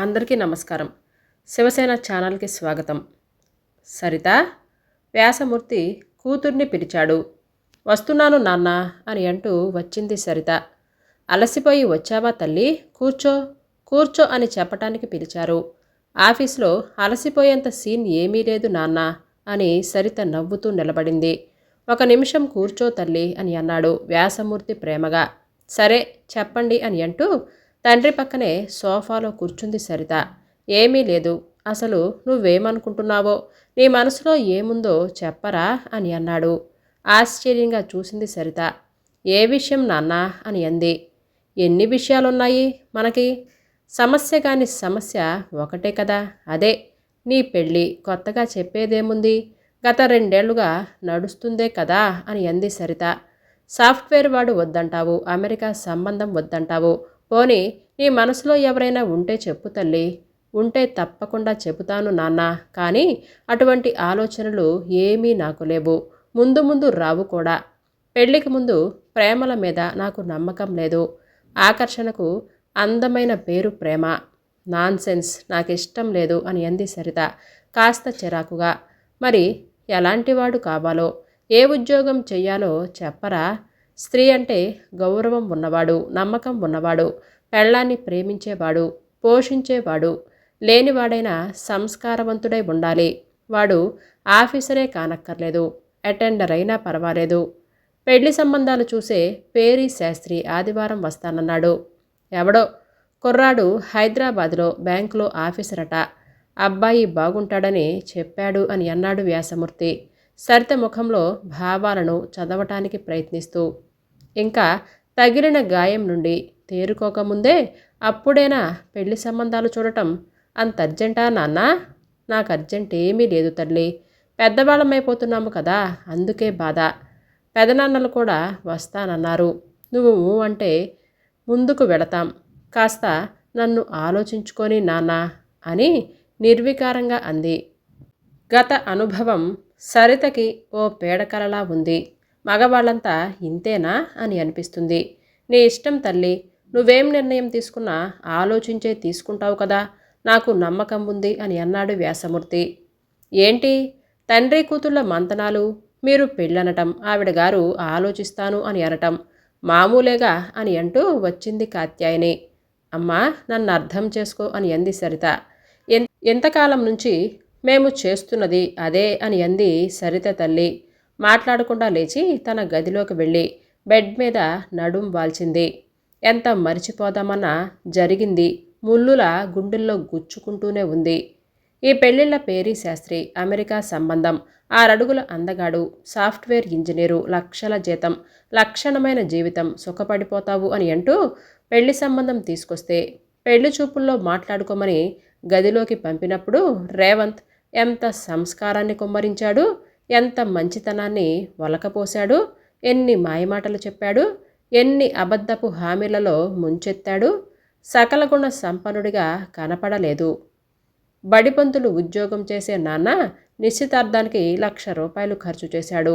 అందరికీ నమస్కారం. శివసేన ఛానల్కి స్వాగతం. సరిత వ్యాసమూర్తి కూతుర్ని పిలిచాడు. వస్తున్నాను నాన్న అని అంటూ వచ్చింది సరిత. అలసిపోయి వచ్చావా తల్లి? కూర్చో కూర్చో అని చెప్పటానికి పిలిచారు. ఆఫీస్లో అలసిపోయేంత సీన్ ఏమీ లేదు నాన్న అని సరిత నవ్వుతూ నిలబడింది. ఒక నిమిషం కూర్చో తల్లి అని అన్నాడు వ్యాసమూర్తి ప్రేమగా. సరే చెప్పండి అని అంటూ తండ్రి పక్కనే సోఫాలో కూర్చుంది సరిత. ఏమీ లేదు. అసలు నువ్వేమనుకుంటున్నావో? నీ మనసులో ఏముందో చెప్పరా అని అన్నాడు. ఆశ్చర్యంగా చూసింది సరిత. ఏ విషయం నాన్న అని అంది. ఎన్ని విషయాలున్నాయి మనకి? సమస్య కాని సమస్య ఒకటే కదా? అదే. నీ పెళ్ళి కొత్తగా చెప్పేదేముంది? గత రెండేళ్ళుగా నడుస్తుందే కదా? అని అంది సరిత. సాఫ్ట్వేర్ వాడు వద్దంటావు. అమెరికా సంబంధం వద్దంటావు. పోనీ నీ మనసులో ఎవరైనా ఉంటే చెప్పు తల్లి. ఉంటే తప్పకుండా చెబుతాను నాన్న. కానీ అటువంటి ఆలోచనలు ఏమీ నాకు లేవు. ముందు ముందు రావు కూడా. పెళ్ళికి ముందు ప్రేమల మీద నాకు నమ్మకం లేదు. ఆకర్షణకు అందమైన పేరు ప్రేమ. నాన్సెన్స్ నాకు ఇష్టం లేదు అని అంది సరిత కాస్త చిరాకుగా. మరి ఎలాంటివాడు కావాలో? ఏ ఉద్యోగం చెయ్యాలో చెప్పరా? స్త్రీ అంటే గౌరవం ఉన్నవాడు నమ్మకం ఉన్నవాడు పెళ్ళాన్ని ప్రేమించేవాడు పోషించేవాడు లేనివాడైనా సంస్కారవంతుడై ఉండాలి. వాడు ఆఫీసరే కానక్కర్లేదు అటెండర్ అయినా పర్వాలేదు. పెళ్ళి సంబంధాలు చూసే పేరీ శాస్త్రి ఆదివారం వస్తానన్నాడు. ఎవడో? కుర్రాడు హైదరాబాద్లో బ్యాంకులో ఆఫీసరట. అబ్బాయి బాగుంటాడని చెప్పాడు అని అన్నాడు వ్యాసమూర్తి. సరిత ముఖంలో భావాలను చదవటానికి ప్రయత్నిస్తూ ఇంకా తగిలిన గాయం నుండి తేరుకోకముందే అప్పుడేనా పెళ్ళి సంబంధాలు చూడటం? అంత అర్జెంటా నాన్న? నాకు అర్జెంట్ ఏమీ లేదు తల్లి. పెద్దవాళ్ళమైపోతున్నాము కదా అందుకే బాధ. పెదనాన్నలు కూడా వస్తానన్నారు. నువ్వు మూవ్ అంటే ముందుకు వెళతాం. కాస్త నన్ను ఆలోచించుకొని నాన్న అని నిర్వికారంగా అంది. గత అనుభవం సరితకి ఓ పేడకలలా ఉంది. మగవాళ్ళంతా ఇంతేనా అని అనిపిస్తుంది. నీ ఇష్టం తల్లి నువ్వేం నిర్ణయం తీసుకున్నా ఆలోచించే తీసుకుంటావు కదా నాకు నమ్మకం ఉంది అని అన్నాడు వ్యాసమూర్తి. ఏంటి? తండ్రి కూతుళ్ళ మంతనాలు? మీరు పెళ్ళనటం ఆవిడ గారు ఆలోచిస్తాను అని అనటం మామూలేగా అని అంటూ వచ్చింది కాత్యాయని. అమ్మా నన్ను అర్థం చేసుకో అని అంది సరిత. ఎంతకాలం నుంచి మేము చేస్తున్నది అదే అని అంది సరిత తల్లి. మాట్లాడకుండా లేచి తన గదిలోకి వెళ్ళి బెడ్ మీద నడుం వాల్చింది. ఎంత మరిచిపోదామన్నా జరిగింది. ముల్లుల గుండెల్లో గుచ్చుకుంటూనే ఉంది. ఈ పెళ్ళిళ్ళ పేరీ శాస్త్రి అమెరికా సంబంధం. ఆరడుగుల అందగాడు సాఫ్ట్వేర్ ఇంజనీరు లక్షల జీతం లక్షణమైన జీవితం సుఖపడిపోతావు అని అంటూ పెళ్ళి సంబంధం తీసుకొస్తే పెళ్ళి చూపుల్లో మాట్లాడుకోమని గదిలోకి పంపినప్పుడు రేవంత్ ఎంత సంస్కారాన్ని కుమ్మరించాడు. ఎంత మంచితనాన్ని వలకపోశాడు ఎన్ని మాయమాటలు చెప్పాడు ఎన్ని అబద్ధపు హామీలలో ముంచెత్తాడు సకల గుణ సంపన్నుడిగా కనపడలేదు. బడిపంతులు ఉద్యోగం చేసే నాన్న నిశ్చితార్థానికి లక్ష రూపాయలు ఖర్చు చేశాడు.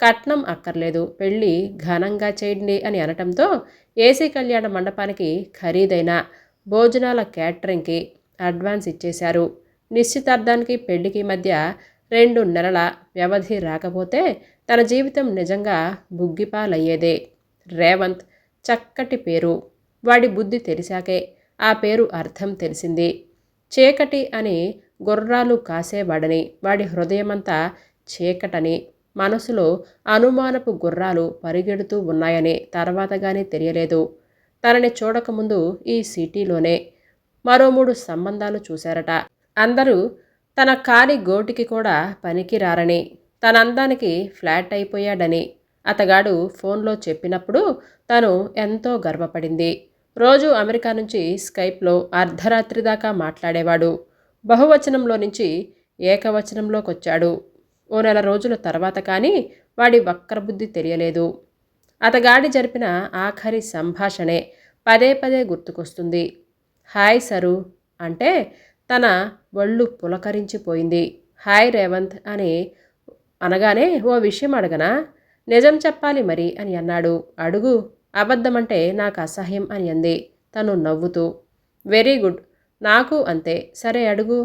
కట్నం అక్కర్లేదు పెళ్ళి ఘనంగా చేయండి అని అనటంతో ఏసీ కళ్యాణ మండపానికి ఖరీదైన భోజనాల క్యాటరింగ్కి అడ్వాన్స్ ఇచ్చేశారు. నిశ్చితార్థానికి పెళ్ళికి మధ్య రెండు నెలల వ్యవధి రాకపోతే తన జీవితం నిజంగా బుగ్గిపాలయ్యేదే. రేవంత్ చక్కటి పేరు. వాడి బుద్ధి తెలిసాకే ఆ పేరు అర్థం తెలిసింది. చీకటి అని గుర్రాలు కాసేవాడని వాడి హృదయమంతా చీకటని మనసులో అనుమానపు గుర్రాలు పరిగెడుతూ ఉన్నాయని తర్వాత కానీ తెలియలేదు. తనని చూడకముందు ఈ సిటీలోనే మరో మూడు సంబంధాలు చూశారట. అందరూ తన కాలి గోటికి కూడా పనికిరారని తన అందానికి ఫ్లాట్ అయిపోయాడని. అతగాడు ఫోన్లో చెప్పినప్పుడు తను ఎంతో గర్వపడింది. రోజు అమెరికా నుంచి స్కైప్లో అర్ధరాత్రి దాకా మాట్లాడేవాడు. బహువచనంలో నుంచి ఏకవచనంలోకి వచ్చాడు ఓ నెల రోజుల తర్వాత కానీ వాడి వక్రబుద్ధి తెలియలేదు. అతగాడి జరిపిన ఆఖరి సంభాషణే పదే పదే గుర్తుకొస్తుంది. హాయ్ సరు అంటే తన ఒళ్ళు పులకరించిపోయింది. హాయ్ రేవంత్ అని అనగానే ఓ విషయం అడగనా? నిజం చెప్పాలి మరి అని అన్నాడు. అడుగు అబద్ధమంటే నాకు అసహ్యం అని అంది. తను నవ్వుతూ వెరీ గుడ్ నాకు అంతే. సరే అడుగు.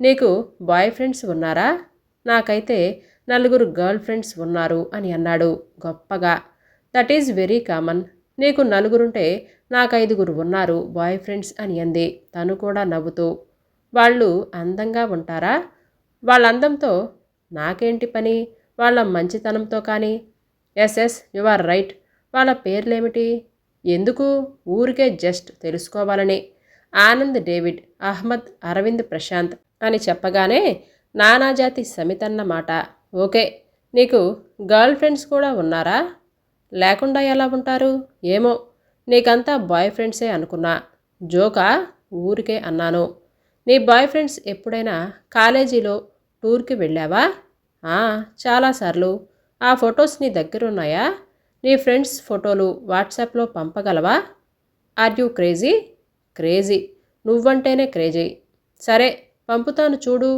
నీకు బాయ్ ఫ్రెండ్స్ ఉన్నారా? నాకైతే నలుగురు గర్ల్ ఫ్రెండ్స్ ఉన్నారు అని అన్నాడు గొప్పగా. That is very common. నీకు నలుగురుంటే నాకు ఐదుగురు ఉన్నారు బాయ్ ఫ్రెండ్స్ అని అంది. తను కూడా నవ్వుతూ వాళ్ళు అందంగా ఉంటారా? వాళ్ళ అందంతో నాకేంటి పని? వాళ్ళ మంచితనంతో కానీ. Yes yes you are right. వాళ్ళ పేర్లేమిటి? ఎందుకు? ఊరికే జస్ట్ తెలుసుకోవాలని. ఆనంద్ డేవిడ్ అహ్మద్ అరవింద్ ప్రశాంత్ అని చెప్పగానే నానాజాతి సమితన్న మాట. ఓకే నీకు గర్ల్ ఫ్రెండ్స్ కూడా ఉన్నారా? లేకుండా ఎలా ఉంటారు? ఏమో నీకంతా బాయ్ ఫ్రెండ్సే అనుకున్నా. జోకా? ఊరికే అన్నాను. నీ బాయ్ ఫ్రెండ్స్ ఎప్పుడైనా కాలేజీలో టూర్కి వెళ్ళావా? చాలాసార్లు ఆ ఫొటోస్ నీ దగ్గర ఉన్నాయా నీ ఫ్రెండ్స్ ఫోటోలు వాట్సాప్లో పంపగలవా? Are you crazy? క్రేజీ. నువ్వంటేనే క్రేజీ. సరే పంపుతాను చూడు.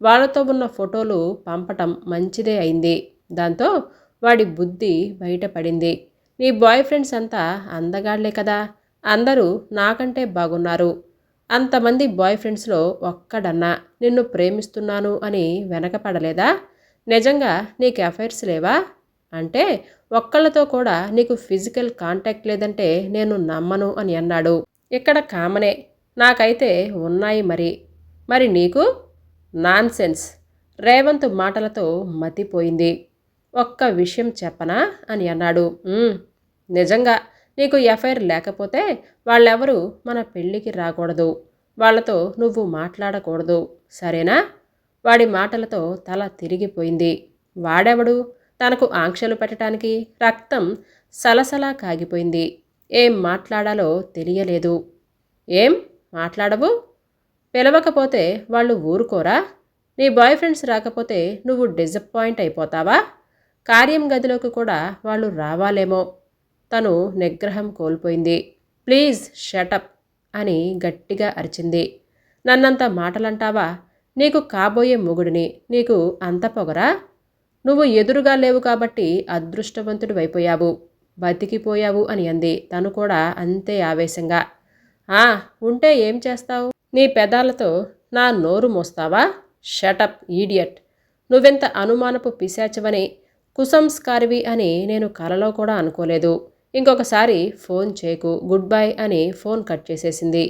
వాళ్ళతో ఉన్న ఫోటోలు పంపటం మంచిదే అయింది. దాంతో వాడి బుద్ధి బయటపడింది. నీ బాయ్ ఫ్రెండ్స్ అంతా అందగాళ్ళే కదా. అందరూ నాకంటే బాగున్నారు. అంతమంది బాయ్ ఫ్రెండ్స్లో ఒక్కడన్నా నిన్ను ప్రేమిస్తున్నాను అని వెనకపడలేదా? నిజంగా నీకు అఫైర్స్ లేవా? అంటే ఒక్కళ్ళతో కూడా నీకు ఫిజికల్ కాంటాక్ట్ లేదంటే నేను నమ్మను అని అన్నాడు. ఇక్కడ కామనే. నాకైతే ఉన్నాయి మరి. మరి నీకు? నాన్ సెన్స్ రేవంత్ మాటలతో మతిపోయింది. ఒక్క విషయం చెప్పనా? అని అన్నాడు. నిజంగా నీకు ఎఫ్ఐఆర్ లేకపోతే వాళ్ళెవరూ మన పెళ్ళికి రాకూడదు. వాళ్ళతో నువ్వు మాట్లాడకూడదు. సరేనా? వాడి మాటలతో తల తిరిగిపోయింది. వాడెవడు? తనకు ఆంక్షలు పెట్టడానికి రక్తం సలసలా కాగిపోయింది. ఏం మాట్లాడాలో తెలియలేదు. ఏం? మాట్లాడవు? పిలవకపోతే వాళ్ళు ఊరుకోరా? నీ బాయ్ ఫ్రెండ్స్ రాకపోతే నువ్వు డిసప్పాయింట్ అయిపోతావా? కార్యం గదిలోకి కూడా వాళ్ళు రావాలేమో. తను నిగ్రహం కోల్పోయింది. ప్లీజ్ షటప్ అని గట్టిగా అరిచింది. నన్నంత మాటలంటావా? నీకు కాబోయే మొగుడిని. నీకు అంత పొగరా? నువ్వు ఎదురుగా లేవు కాబట్టి అదృష్టవంతుడు అయిపోయావు బతికిపోయావు అని అంది. తను కూడా అంతే ఆవేశంగా. ఆ ఉంటే ఏం చేస్తావు? నీ పెదాలతో నా నోరు మోస్తావా? Shut up idiot. నువ్వెంత అనుమానపు పిశాచవని కుసంస్కారివి అని నేను కలలో కూడా అనుకోలేదు. ఇంకొకసారి ఫోన్ చేయకు గుడ్ బై అని ఫోన్ కట్ చేసేసింది.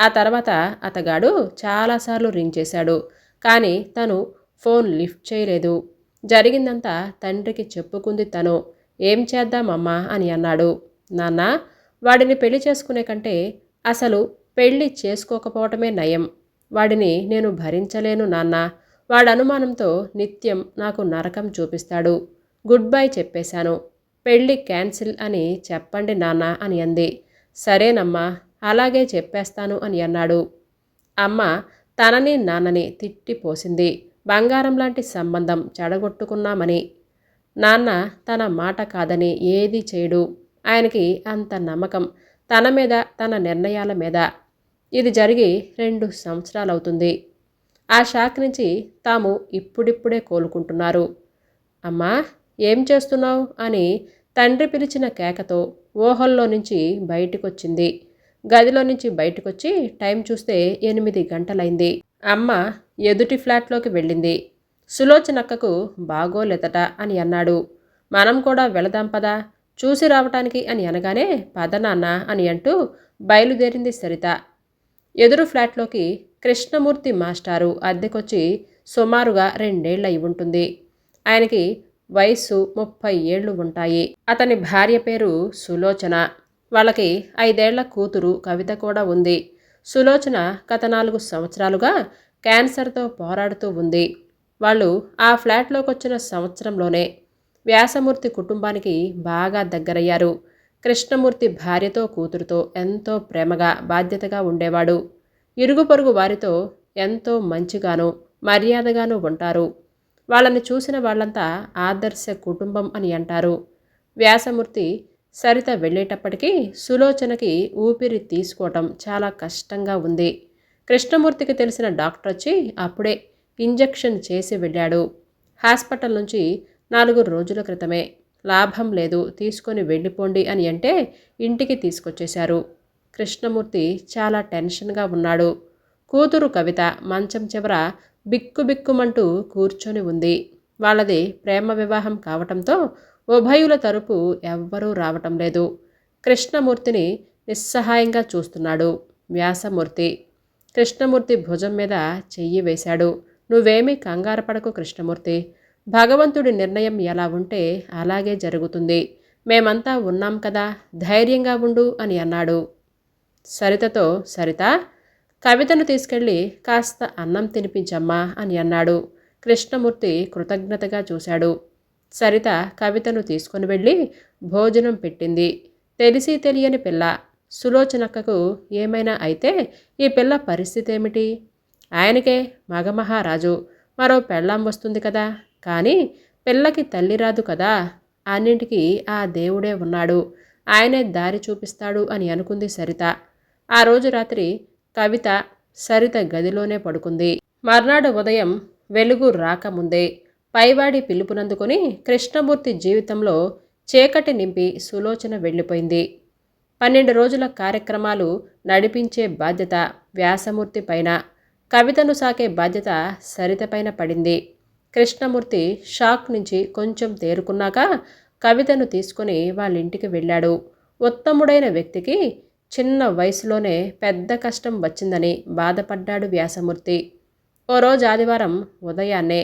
ఆ తర్వాత అతగాడు చాలాసార్లు రింగ్ చేశాడు కానీ తను ఫోన్ లిఫ్ట్ చేయలేదు. జరిగిందంతా తండ్రికి చెప్పుకుంది తను. ఏం చేద్దామమ్మా అని అన్నాడు. నాన్న వాడిని పెళ్ళి చేసుకునే కంటే అసలు పెళ్ళి చేసుకోకపోవటమే నయం. వాడిని నేను భరించలేను నాన్న. వాడి అనుమానంతో నిత్యం నాకు నరకం చూపిస్తాడు. గుడ్ బై చెప్పేశాను. పెళ్ళి క్యాన్సిల్ అని చెప్పండి నాన్న అని అంది. సరేనమ్మా అలాగే చెప్పేస్తాను అని అన్నాడు. అమ్మ తనని నాన్నని తిట్టిపోసింది బంగారం లాంటి సంబంధం చెడగొట్టుకున్నామని. నాన్న తన మాట కాదని ఏది చేయడు. ఆయనకి అంత నమ్మకం తన మీద తన నిర్ణయాల మీద. ఇది జరిగి రెండు సంవత్సరాలవుతుంది. ఆ షాక్ నుంచి తాము ఇప్పుడిప్పుడే కోలుకుంటున్నారు. అమ్మా ఏం చేస్తున్నావు? అని తండ్రి పిలిచిన కేకతో ఊహల్లో నుంచి బయటకొచ్చింది. గదిలో నుంచి బయటకొచ్చి టైం చూస్తే ఎనిమిది గంటలైంది. అమ్మ ఎదుటి ఫ్లాట్లోకి వెళ్ళింది. సులోచనక్కకు బాగోలేదట అని అన్నాడు. మనం కూడా వెళదాం పదా చూసి రావటానికి అని అనగానే పద నాన్న అని అంటూ బయలుదేరింది సరిత. ఎదురు ఫ్లాట్లోకి కృష్ణమూర్తి మాస్టారు అద్దెకొచ్చి సుమారుగా రెండేళ్ళయి ఉంటుంది. ఆయనకి వయస్సు ముప్పై ఏళ్ళు ఉంటాయి. అతని భార్య పేరు సులోచన. వాళ్ళకి ఐదేళ్ళ కూతురు కవిత కూడా ఉంది. సులోచన గత నాలుగు సంవత్సరాలుగా క్యాన్సర్తో పోరాడుతూ ఉంది. వాళ్ళు ఆ ఫ్లాట్లోకి వచ్చిన సంవత్సరంలోనే వ్యాసమూర్తి కుటుంబానికి బాగా దగ్గరయ్యారు. కృష్ణమూర్తి భార్యతో కూతురుతో ఎంతో ప్రేమగా బాధ్యతగా ఉండేవాడు. ఇరుగు పొరుగు వారితో ఎంతో మంచిగాను మర్యాదగాను ఉంటారు. వాళ్ళని చూసిన వాళ్ళంతా ఆదర్శ కుటుంబం అని అంటారు. వ్యాసమూర్తి సరిత వెళ్ళేటప్పటికీ సులోచనకి ఊపిరి తీసుకోవటం చాలా కష్టంగా ఉంది. కృష్ణమూర్తికి తెలిసిన డాక్టర్ వచ్చి అప్పుడే ఇంజెక్షన్ చేసి వెళ్ళాడు. హాస్పిటల్ నుంచి నాలుగు రోజుల క్రితమే. లాభం లేదు తీసుకొని వెళ్ళిపోండి అని అంటే ఇంటికి తీసుకొచ్చేశారు. కృష్ణమూర్తి చాలా టెన్షన్గా ఉన్నాడు. కూతురు కవిత మంచం చివర బిక్కుబిక్కుమంటూ కూర్చొని ఉంది. వాళ్ళది ప్రేమ వివాహం కావటంతో ఉభయుల తరపు ఎవ్వరూ రావటం లేదు. కృష్ణమూర్తిని నిస్సహాయంగా చూస్తున్నాడు వ్యాసమూర్తి. కృష్ణమూర్తి భుజం మీద చెయ్యి వేశాడు. నువ్వేమీ కంగారు పడకు కృష్ణమూర్తి. భగవంతుడి నిర్ణయం ఎలా ఉంటే అలాగే జరుగుతుంది. మేమంతా ఉన్నాం కదా ధైర్యంగా ఉండు అని అన్నాడు. సరితతో సరిత కవితను తీసుకెళ్ళి కాస్త అన్నం తినిపించమ్మా అని అన్నాడు. కృష్ణమూర్తి కృతజ్ఞతగా చూశాడు. సరిత కవితను తీసుకొని వెళ్ళి భోజనం పెట్టింది. తెలిసి తెలియని పిల్ల. సులోచనక్కకు ఏమైనా అయితే ఈ పిల్ల పరిస్థితి ఏమిటి ఆయనకే మగమహారాజు. మరో పెళ్ళాం వస్తుంది కదా. కానీ పిల్లకి తల్లి రాదు కదా. అన్నింటికీ ఆ దేవుడే ఉన్నాడు. ఆయనే దారి చూపిస్తాడు అని అనుకుంది సరిత. ఆ రోజు రాత్రి కవిత సరిత గదిలోనే పడుకుంది. మర్నాడు ఉదయం వెలుగు రాకముందే పైవాడి పిలుపునందుకొని కృష్ణమూర్తి జీవితంలో చీకటి నింపి సులోచన వెళ్ళిపోయింది. పన్నెండు రోజుల కార్యక్రమాలు నడిపించే బాధ్యత వ్యాసమూర్తి పైన కవితను సాకే బాధ్యత సరితపైన పడింది. కృష్ణమూర్తి షాక్ నుంచి కొంచెం తేరుకున్నాక కవితను తీసుకుని వాళ్ళ ఇంటికి వెళ్ళాడు. ఉత్తముడైన వ్యక్తికి చిన్న వయసులోనే పెద్ద కష్టం వచ్చిందని బాధపడ్డాడు వ్యాసమూర్తి. ఓ రోజు ఆదివారం ఉదయాన్నే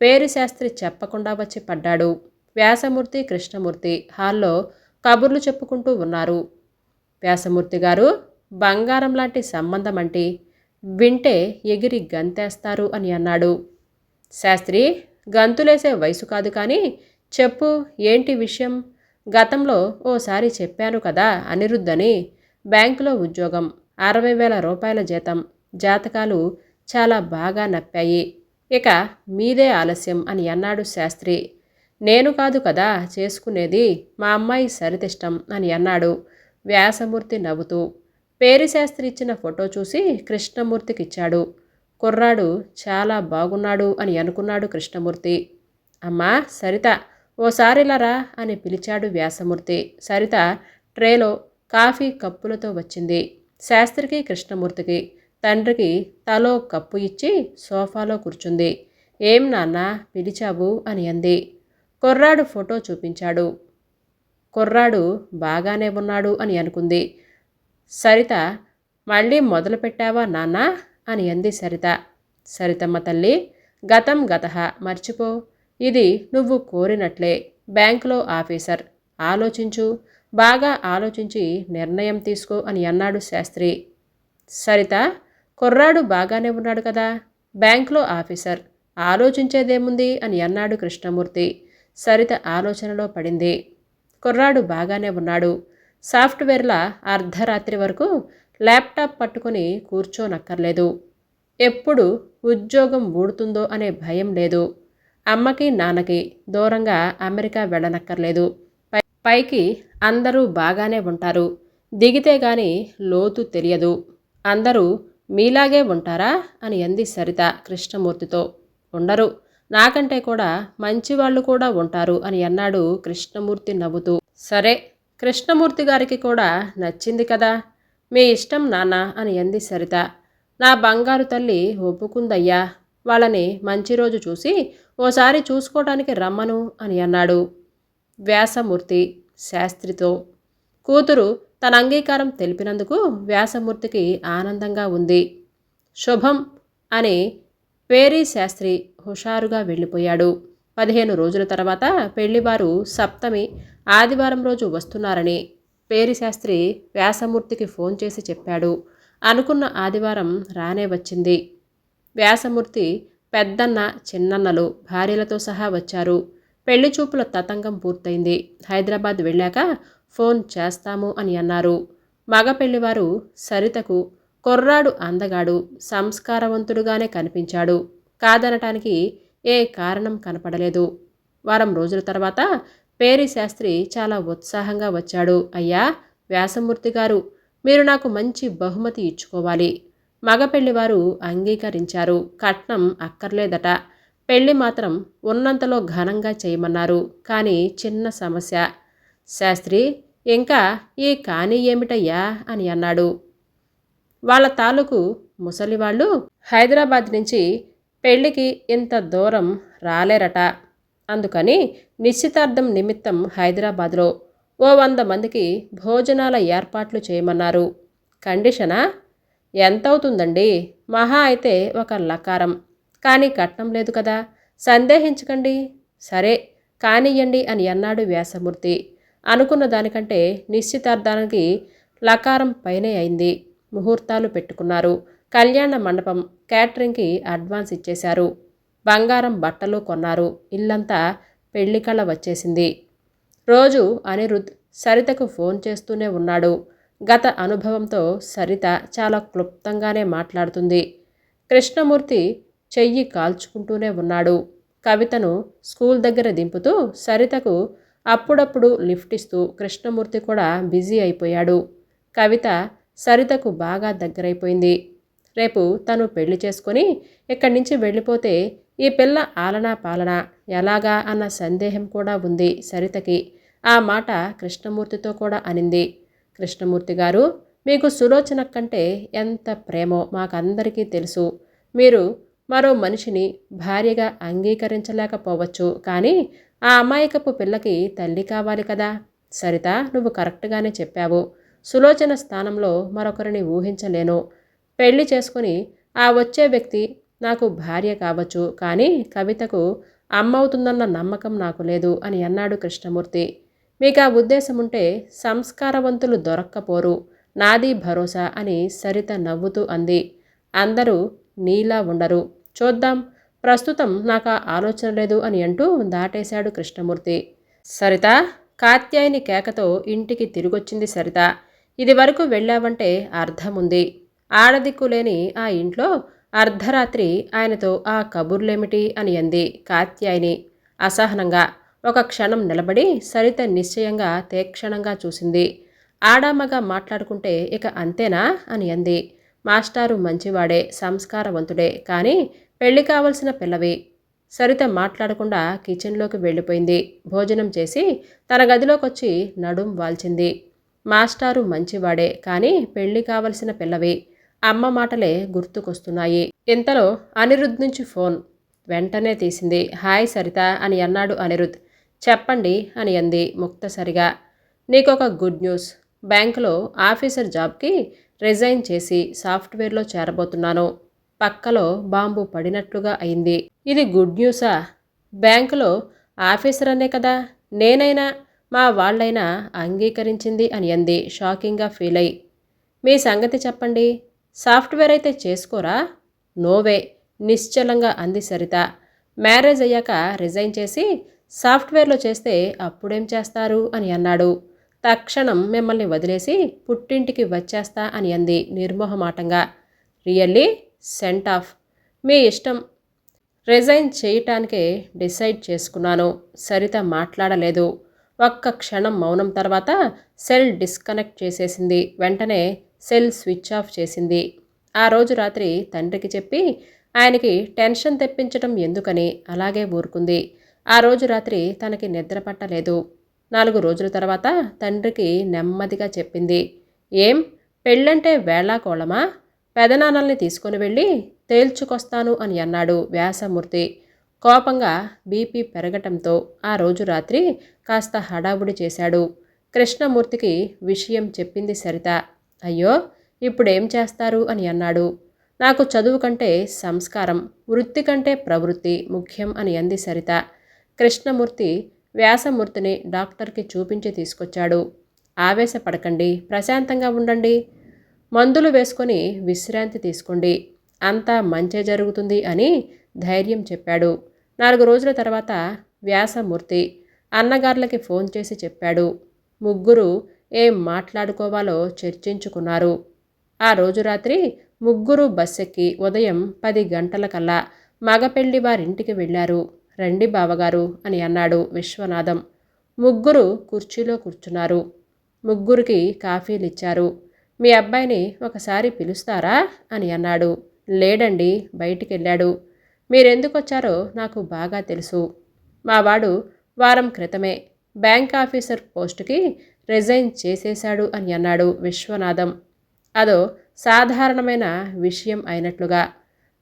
పేరు శాస్త్రి చెప్పకుండా వచ్చి పడ్డాడు వ్యాసమూర్తి కృష్ణమూర్తి. హాల్లో కబుర్లు చెప్పుకుంటూ ఉన్నారు. వ్యాసమూర్తి గారు బంగారం లాంటి సంబంధం అంటే వింటే ఎగిరి గంతేస్తారు అని అన్నాడు. శాస్త్రి గంతులేసే వయసు కాదు కానీ చెప్పు ఏంటి విషయం? గతంలో ఓసారి చెప్పాను కదా అనిరుద్ధని బ్యాంకులో ఉద్యోగం. అరవై వేల రూపాయల జీతం. జాతకాలు చాలా బాగా నప్పాయి. ఇక మీదే ఆలస్యం అని అన్నాడు శాస్త్రి. నేను కాదు కదా చేసుకునేది మా అమ్మాయి సరితిష్టం అని అన్నాడు వ్యాసమూర్తి నవ్వుతూ. పేరిశాస్త్రి ఇచ్చిన ఫోటో చూసి కృష్ణమూర్తికి ఇచ్చాడు కుర్రాడు చాలా బాగున్నాడు అని అనుకున్నాడు కృష్ణమూర్తి. అమ్మా సరిత ఓసారిలరా అని పిలిచాడు వ్యాసమూర్తి. సరిత ట్రేలో కాఫీ కప్పులతో వచ్చింది. శాస్త్రికి కృష్ణమూర్తికి తండ్రికి తలో కప్పు ఇచ్చి సోఫాలో కూర్చుంది. ఏం నాన్న పిలిచావు? అని అంది. కుర్రాడు ఫోటో చూపించాడు. కుర్రాడు బాగానే ఉన్నాడు అని అనుకుంది. సరిత మళ్ళీ మొదలు పెట్టావా నాన్న? అని అంది సరిత. సరితమ్మ తల్లి గతం గత మర్చిపో. ఇది నువ్వు కోరినట్లే. బ్యాంకులో ఆఫీసర్. ఆలోచించు. బాగా ఆలోచించి నిర్ణయం తీసుకో అని అన్నాడు శాస్త్రి. సరిత కుర్రాడు బాగానే ఉన్నాడు కదా? బ్యాంక్లో ఆఫీసర్ ఆలోచించేదేముంది? అని అన్నాడు కృష్ణమూర్తి. సరిత ఆలోచనలో పడింది. కుర్రాడు బాగానే ఉన్నాడు. సాఫ్ట్వేర్ల అర్ధరాత్రి వరకు ల్యాప్టాప్ పట్టుకొని కూర్చోనక్కర్లేదు. ఎప్పుడు ఉద్యోగం ఊడుతుందో అనే భయం లేదు. అమ్మకి నాన్నకి దూరంగా అమెరికా వెళ్ళనక్కర్లేదు. పైకి అందరూ బాగానే ఉంటారు. దిగితే గాని లోతు తెలియదు. అందరూ మీలాగే ఉంటారా? అని అంది సరిత కృష్ణమూర్తితో. ఉండరు. నాకంటే కూడా మంచివాళ్ళు కూడా ఉంటారు అని అన్నాడు కృష్ణమూర్తి నవ్వుతూ. సరే కృష్ణమూర్తి గారికి కూడా నచ్చింది కదా? మీ ఇష్టం నాన్న అని అంది సరిత. నా బంగారు తల్లి ఒప్పుకుందయ్యా. వాళ్ళని మంచి రోజు చూసి ఓసారి చూసుకోవడానికి రమ్మను అని అన్నాడు. వ్యాసమూర్తి శాస్త్రితో. కూతురు తన అంగీకారం తెలిపినందుకు వ్యాసమూర్తికి ఆనందంగా ఉంది. శుభం అని పేరీ శాస్త్రి హుషారుగా వెళ్ళిపోయాడు. పదిహేను రోజుల తర్వాత పెళ్ళివారు సప్తమి ఆదివారం రోజు వస్తున్నారని పేరి శాస్త్రి వ్యాసమూర్తికి ఫోన్ చేసి చెప్పాడు. అనుకున్న ఆదివారం రానే వచ్చింది. వ్యాసమూర్తి పెద్దన్న చిన్నన్నలు భార్యలతో సహా వచ్చారు. పెళ్ళి చూపుల తతంగం పూర్తయింది. హైదరాబాద్ వెళ్ళాక ఫోన్ చేస్తాము అని అన్నారు. మగ పెళ్ళివారు సరితకు కొర్రాడు అందగాడు సంస్కారవంతుడుగానే కనిపించాడు. కాదనటానికి ఏ కారణం కనపడలేదు. వారం రోజుల తర్వాత పేరి శాస్త్రి చాలా ఉత్సాహంగా వచ్చాడు. అయ్యా వ్యాసమూర్తి గారు మీరు నాకు మంచి బహుమతి ఇచ్చుకోవాలి. మగ పెళ్ళివారు అంగీకరించారు. కట్నం అక్కర్లేదట. పెళ్ళి మాత్రం ఉన్నంతలో ఘనంగా చేయమన్నారు. కానీ చిన్న సమస్య. శాస్త్రి ఇంకా ఈ కానీ ఏమిటయ్యా? అని అన్నాడు. వాళ్ళ తాలూకు ముసలివాళ్ళు హైదరాబాద్ నుంచి పెళ్ళికి ఇంత దూరం రాలేరట. అందుకని నిశ్చితార్థం నిమిత్తం హైదరాబాద్లో ఓ వంద మందికి భోజనాల ఏర్పాట్లు చేయమన్నారు. కండిషనా? ఎంతవుతుందండి? మహా అయితే ఒక లకారం. కానీ కట్నం లేదు కదా. సందేహించకండి. సరే కానియ్యండి అని అన్నాడు వ్యాసమూర్తి. అనుకున్న దానికంటే నిశ్చితార్థానికి లకారం పైనే అయింది. ముహూర్తాలు పెట్టుకున్నారు. కళ్యాణ మండపం క్యాటరింగ్కి అడ్వాన్స్ ఇచ్చేశారు. బంగారం బట్టలు కొన్నారు. ఇల్లంతా పెళ్ళికళ వచ్చేసింది. రోజు అనిరుద్ సరితకు ఫోన్ చేస్తూనే ఉన్నాడు. గత అనుభవంతో సరిత చాలా క్లుప్తంగానే మాట్లాడుతుంది. కృష్ణమూర్తి చెయ్యి కాల్చుకుంటూనే ఉన్నాడు. కవితను స్కూల్ దగ్గర దింపుతూ సరితకు అప్పుడప్పుడు లిఫ్ట్ ఇస్తూ కృష్ణమూర్తి కూడా బిజీ అయిపోయాడు. కవిత సరితకు బాగా దగ్గరైపోయింది. రేపు తను పెళ్ళి చేసుకొని ఇక్కడి నుంచి వెళ్ళిపోతే ఈ పిల్ల ఆలనా పాలన ఎలాగా అన్న సందేహం కూడా ఉంది సరితకి. ఆ మాట కృష్ణమూర్తితో కూడా అనింది. కృష్ణమూర్తి గారు మీకు సులోచన కంటే ఎంత ప్రేమో మాకందరికీ తెలుసు. మీరు మరో మనిషిని భార్యగా అంగీకరించలేకపోవచ్చు. కానీ ఆ అమాయకపు పిల్లకి తల్లి కావాలి కదా? సరిత నువ్వు కరెక్ట్గానే చెప్పావు. సులోచన స్థానంలో మరొకరిని ఊహించలేను. పెళ్ళి చేసుకుని ఆ వచ్చే వ్యక్తి నాకు భార్య కావచ్చు. కానీ కవితకు అమ్మవుతుందన్న నమ్మకం నాకు లేదు అని అన్నాడు కృష్ణమూర్తి. మీకు ఆ ఉద్దేశం ఉంటే సంస్కారవంతులు దొరక్కపోరు. నాది భరోసా అని సరిత నవ్వుతూ అంది. అందరూ నీలా ఉండరు. చూద్దాం. ప్రస్తుతం నాకు ఆ ఆలోచన లేదు అని అంటూ దాటేశాడు కృష్ణమూర్తి. సరిత కాత్యాయని కేకతో ఇంటికి తిరిగొచ్చింది సరిత. ఇది వరకు వెళ్ళావంటే అర్థముంది. ఆడదిక్కు లేని ఆ ఇంట్లో అర్ధరాత్రి ఆయనతో ఆ కబుర్లేమిటి అని అంది కాత్యాయని. అసహనంగా ఒక క్షణం నిలబడి సరిత నిశ్చయంగా తీక్షణంగా చూసింది. ఆడామగా మాట్లాడుకుంటే ఇక అంతేనా అని అంది. మాస్టారు మంచివాడే సంస్కారవంతుడే. కానీ పెళ్ళి కావలసిన పిల్లవి. సరిత మాట్లాడకుండా కిచెన్లోకి వెళ్ళిపోయింది. భోజనం చేసి తన గదిలోకొచ్చి నడుం వాల్చింది. మాస్టారు మంచివాడే కానీ పెళ్ళి కావలసిన పిల్లవి. అమ్మ మాటలే గుర్తుకొస్తున్నాయి. ఇంతలో అనిరుద్ నుంచి ఫోన్. వెంటనే తీసింది. హాయ్ సరిత అని అన్నాడు అనిరుద్. చెప్పండి అని అంది ముక్తసరిగా. నీకొక గుడ్ న్యూస్. బ్యాంకులో ఆఫీసర్ జాబ్కి రిజైన్ చేసి సాఫ్ట్వేర్లో చేరబోతున్నాను. పక్కలో బాంబు పడినట్లుగా అయింది. ఇది గుడ్ న్యూసా? బ్యాంకులో ఆఫీసర్ అనే కదా? నేనైనా మా వాళ్ళైనా అంగీకరించింది అని అంది. షాకింగ్గా ఫీల్ అయి. మీ సంగతి చెప్పండి. సాఫ్ట్వేర్ అయితే చేసుకోరా? నోవే నిశ్చలంగా అంది సరిత. మ్యారేజ్ అయ్యాక రిజైన్ చేసి సాఫ్ట్వేర్లో చేస్తే అప్పుడేం చేస్తారు? అని అన్నాడు. తక్షణం మిమ్మల్ని వదిలేసి పుట్టింటికి వచ్చేస్తా అని అంది నిర్మోహమాటంగా. రియల్లీ? Cent of. మీ ఇష్టం. రిజైన్ చేయటానికే డిసైడ్ చేసుకున్నాను. సరిత మాట్లాడలేదు. ఒక్క క్షణం మౌనం తర్వాత సెల్ డిస్కనెక్ట్ చేసేసింది. వెంటనే సెల్ స్విచ్ ఆఫ్ చేసింది. ఆ రోజు రాత్రి తండ్రికి చెప్పి ఆయనకి టెన్షన్ తెప్పించటం ఎందుకని? అలాగే ఊరుకుంది. ఆ రోజు రాత్రి తనకి నిద్ర పట్టలేదు. నాలుగు రోజుల తర్వాత తండ్రికి నెమ్మదిగా చెప్పింది. ఏం? పెళ్ళంటే వేళాకోళమా? పెదనాన్నల్ని తీసుకుని వెళ్ళి తేల్చుకొస్తాను అని అన్నాడు వ్యాసమూర్తి. కోపంగా బీపీ పెరగటంతో ఆ రోజు రాత్రి కాస్త హడావుడి చేశాడు. కృష్ణమూర్తికి విషయం చెప్పింది సరిత. అయ్యో ఇప్పుడేం చేస్తారు? అని అన్నాడు. నాకు చదువు కంటే సంస్కారం వృత్తి కంటే ప్రవృత్తి ముఖ్యం అని అంది సరిత. కృష్ణమూర్తి వ్యాసమూర్తిని డాక్టర్కి చూపించి తీసుకొచ్చాడు. ఆవేశపడకండి ప్రశాంతంగా ఉండండి. మందులు వేసుకొని విశ్రాంతి తీసుకోండి. అంతా మంచే జరుగుతుంది అని ధైర్యం చెప్పాడు. నాలుగు రోజుల తర్వాత వ్యాసమూర్తి అన్నగారులకి ఫోన్ చేసి చెప్పాడు. ముగ్గురు ఏం మాట్లాడుకోవాలో చర్చించుకున్నారు. ఆ రోజు రాత్రి ముగ్గురు బస్సెక్కి ఉదయం పది గంటలకల్లా మగపెళ్ళి వారింటికి వెళ్ళారు. రండి బావగారు అని అన్నాడు విశ్వనాథం. ముగ్గురు కుర్చీలో కూర్చున్నారు. ముగ్గురికి కాఫీలు ఇచ్చారు మీ అబ్బాయిని ఒకసారి పిలుస్తారా? అని అన్నాడు. లేడండి బయటికి వెళ్ళాడు నాకు బాగా తెలుసు. మావాడు వారం క్రితమే బ్యాంక్ ఆఫీసర్ పోస్టుకి రిజైన్ చేసేశాడు అని అన్నాడు విశ్వనాథం. అదో సాధారణమైన విషయం అయినట్లుగా.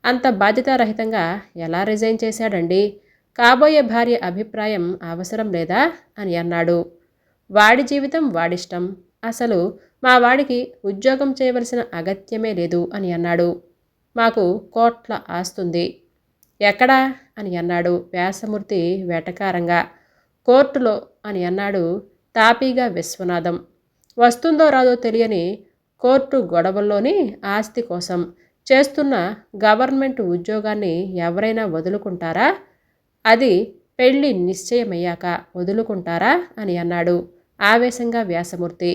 అంత బాధ్యతారహితంగా ఎలా రిజైన్ చేశాడండి? కాబోయే భార్య అభిప్రాయం అవసరం లేదా అని అన్నాడు. వాడి జీవితం వాడిష్టం. అసలు మా వాడికి ఉద్యోగం చేయవలసిన అగత్యమే లేదు అని అన్నాడు. మాకు కోట్ల ఆస్తుంది. ఎక్కడా? అని అన్నాడు వ్యాసమూర్తి వేటకారంగా. కోర్టులో? అని అన్నాడు తాపీగా విశ్వనాథం. వస్తుందో రాదో తెలియని కోర్టు గొడవల్లోని ఆస్తి కోసం చేస్తున్న గవర్నమెంట్ ఉద్యోగాన్ని ఎవరైనా వదులుకుంటారా? అది పెళ్ళి నిశ్చయమయ్యాక వదులుకుంటారా అని అన్నాడు ఆవేశంగా వ్యాసమూర్తి.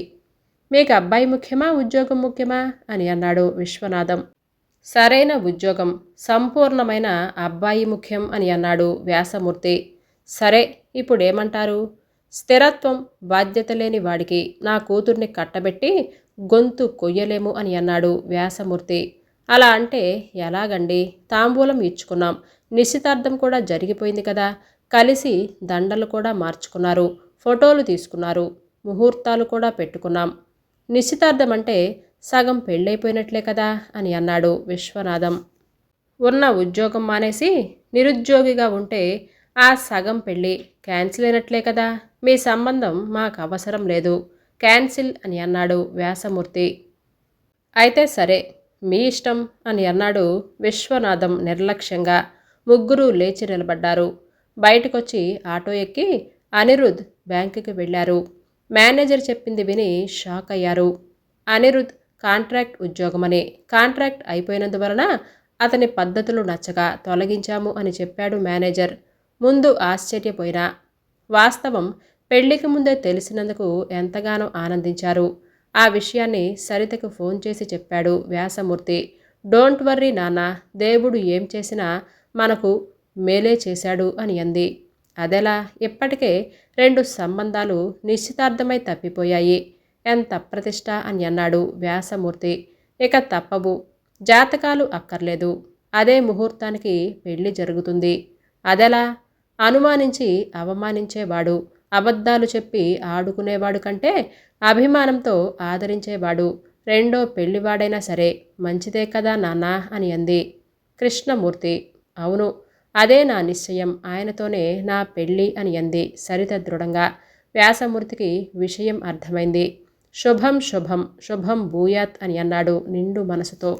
మీకు అబ్బాయి ముఖ్యమా ఉద్యోగం ముఖ్యమా అని అన్నాడు విశ్వనాథం. సరైన ఉద్యోగం సంపూర్ణమైన అబ్బాయి ముఖ్యం అని అన్నాడు వ్యాసమూర్తి. సరే ఇప్పుడేమంటారు? స్థిరత్వం బాధ్యత లేని వాడికి నా కూతుర్ని కట్టబెట్టి గొంతు కొయ్యలేము అని అన్నాడు వ్యాసమూర్తి. అలా అంటే ఎలాగండి? తాంబూలం ఇచ్చుకున్నాం. నిశ్చితార్థం కూడా జరిగిపోయింది కదా. కలిసి దండలు కూడా మార్చుకున్నారు. ఫోటోలు తీసుకున్నారు. ముహూర్తాలు కూడా పెట్టుకున్నాం. నిశ్చితార్థం అంటే సగం పెళ్ళైపోయినట్లే కదా అని అన్నాడు విశ్వనాథం. ఉన్న ఉద్యోగం మానేసి నిరుద్యోగిగా ఉంటే ఆ సగం పెళ్ళి క్యాన్సిల్ అయినట్లే కదా. మీ సంబంధం మాకు అవసరం లేదు. క్యాన్సిల్ అని అన్నాడు వ్యాసమూర్తి. అయితే సరే మీ ఇష్టం అని అన్నాడు విశ్వనాథం నిర్లక్ష్యంగా. ముగ్గురు లేచి నిలబడ్డారు. బయటకొచ్చి ఆటో ఎక్కి అనిరుద్ బ్యాంకుకి వెళ్ళారు. మేనేజర్ చెప్పింది విని షాక్ అయ్యారు. అనిరుద్ కాంట్రాక్ట్ ఉద్యోగమని. కాంట్రాక్ట్ అయిపోయినందువలన అతని పద్ధతులు నచ్చక తొలగించాము అని చెప్పాడు మేనేజర్. ముందు ఆశ్చర్యపోయినా. వాస్తవం పెళ్ళికి ముందే తెలిసినందుకు ఎంతగానో ఆనందించారు. ఆ విషయాన్ని సరితకు ఫోన్ చేసి చెప్పాడు వ్యాసమూర్తి. డోంట్ వర్రీ నాన్న దేవుడు ఏం చేసినా మనకు మేలే చేశాడు అని అంది. అదెలా ఇప్పటికే రెండు సంబంధాలు నిశ్చితార్థమై తప్పిపోయాయి. ఎంత ప్రతిష్ట అని అన్నాడు వ్యాసమూర్తి. ఇక తప్పవు. జాతకాలు అక్కర్లేదు. అదే ముహూర్తానికి పెళ్ళి జరుగుతుంది. అదెలా అనుమానించి అవమానించేవాడు అబద్ధాలు చెప్పి ఆడుకునేవాడు కంటే అభిమానంతో ఆదరించేవాడు రెండో పెళ్ళివాడైనా సరే మంచిదే కదా నాన్న అని అంది కృష్ణమూర్తి. అవును అదే నా నిశ్చయం ఆయనతోనే నా పెళ్ళి అని అంది సరిత దృఢంగా వ్యాసమూర్తికి విషయం అర్థమైంది. శుభం శుభం శుభం భూయాత్ అని అన్నాడు నిండు మనసుతో.